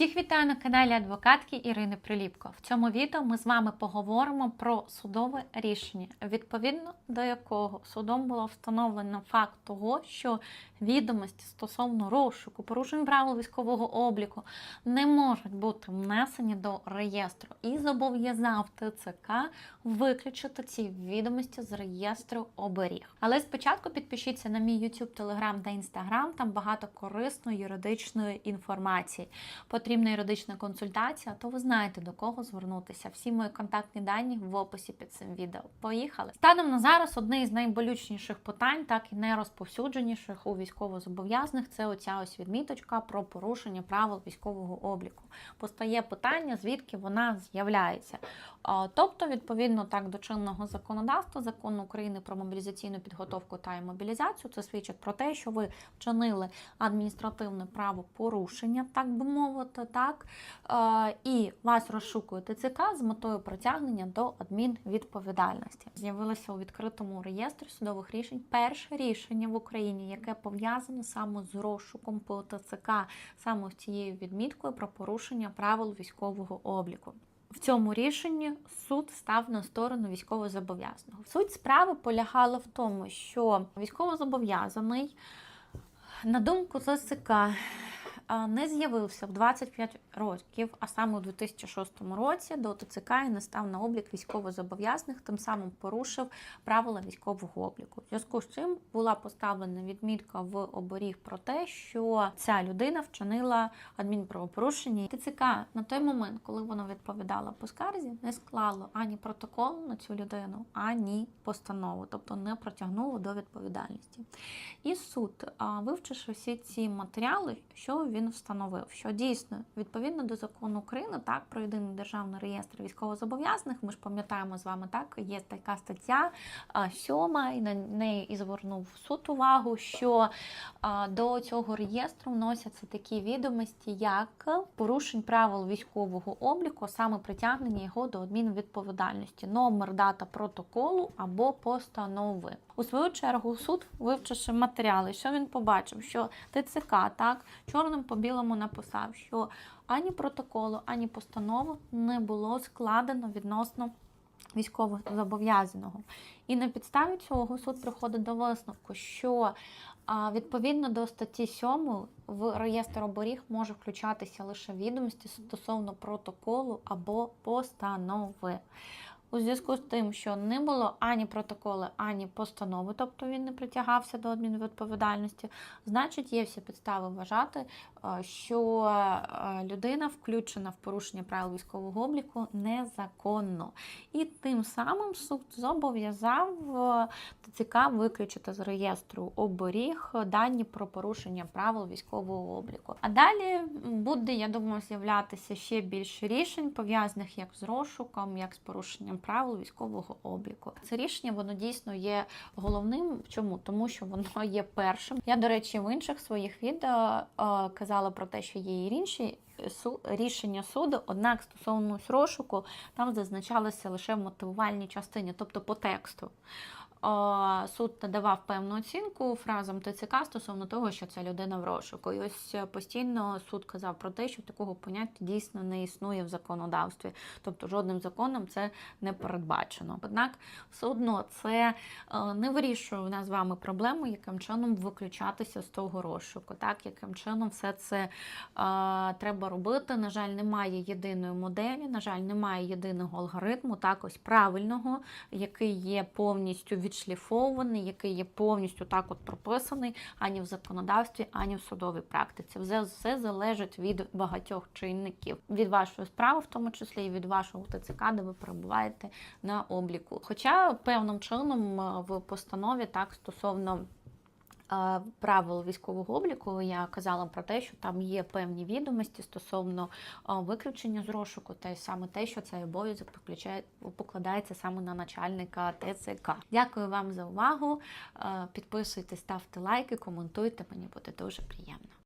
Всіх вітаю на каналі адвокатки Ірини Приліпко. В цьому відео ми з вами поговоримо про судове рішення, відповідно до якого судом було встановлено факт того, що відомості стосовно розшуку, порушень правил військового обліку не можуть бути внесені до реєстру і зобов'язав ТЦК виключити ці відомості з реєстру оберіг. Але спочатку підпишіться на мій YouTube, Telegram та Instagram, там багато корисної юридичної інформації. Потрібна юридична консультація, то ви знаєте до кого звернутися. Всі мої контактні дані в описі під цим відео. Поїхали! Станом на зараз одне із найболючніших питань, так і найрозповсюдженіших у військовозобов'язаних, це оця ось відміточка про порушення правил військового обліку. Постає питання, звідки вона з'являється. Тобто, відповідно так до чинного законодавства, закону України про мобілізаційну підготовку та мобілізацію, це свідчить про те, що ви вчинили адміністративне правопорушення, так би мовити, так е, і вас розшукує ТЦК з метою притягнення до адмінвідповідальності. З'явилося у відкритому реєстрі судових рішень перше рішення в Україні, яке пов'язане саме з розшуком по ТЦК, саме з цією відміткою про порушення правил військового обліку. В цьому рішенні суд став на сторону військовозобов'язаного. Суть справи полягала в тому, що військовозобов'язаний, на думку а, не з'явився в 25 років, а саме у 2006 році до ТЦК і не став на облік військовозобов'язаних, тим самим порушив правила військового обліку. В зв'язку з чим була поставлена відмітка в оберіг про те, що ця людина вчинила адмінправопорушення. ТЦК на той момент, коли вона відповідала по скарзі, не склало ані протокол на цю людину, ані постанову, тобто не протягнуло до відповідальності. І суд, вивчивши всі ці матеріали, що він встановив, що дійсно відповідно до закону України, так про єдиний державний реєстр військовозобов'язаних, ми ж пам'ятаємо з вами, так є така стаття сьома, і на неї і звернув суд увагу, що до цього реєстру вносяться такі відомості, як порушень правил військового обліку, саме притягнення його до адмінвідповідальності, номер, дата протоколу або постанови. У свою чергу суд, вивчивши матеріали, що він побачив, що ТЦК так чорним по білому написав, що ані протоколу, ані постанови не було складено відносно військовозобов'язаного. І на підставі цього суд приходить до висновку, що відповідно до статті 7 в реєстр оберіг може включатися лише відомості стосовно протоколу або постанови. У зв'язку з тим, що не було ані протоколи, ані постанови, тобто він не притягався до адмінвідповідальності, значить є всі підстави вважати, е, що е, людина включена в порушення правил військового обліку незаконно. І тим самим суд зобов'язав е, ТЦК виключити з реєстру оберіг дані про порушення правил військового обліку. А далі буде, я думаю, з'являтися ще більше рішень, пов'язаних як з розшуком, як з порушенням правил військового обліку. Це рішення воно дійсно є головним. Чому? Тому що воно є першим. Я, до речі, в інших своїх відео е, казала про те, що є і інші су- рішення суду, однак стосовно розшуку, там зазначалося лише в мотивувальній частині, тобто по тексту. Суд надавав певну оцінку фразам ТЦК стосовно того, що ця людина в розшуку. І ось е, постійно суд казав про те, що такого поняття дійсно не існує в законодавстві, тобто жодним законом це не передбачено. Однак все одно це е, не вирішує у нас з вами проблему, яким чином виключатися з того розшуку, так яким чином все це е, треба робити. На жаль, немає єдиної моделі, на жаль, немає єдиного алгоритму, так ось правильного, який є повністю відшліфований, який є повністю так от прописаний ані в законодавстві, ані в судовій практиці. Все, все залежить від багатьох чинників, від вашої справи, в тому числі і від вашого ТЦК, де ви перебуваєте на обліку. Хоча певним чином е, в постанові так стосовно. Правил військового обліку я казала про те, що там є певні відомості стосовно виключення з розшуку, та й саме те, що цей обов'язок покладається саме на начальника ТЦК. Дякую вам за увагу. Підписуйтесь, ставте лайки, коментуйте. Мені буде дуже приємно.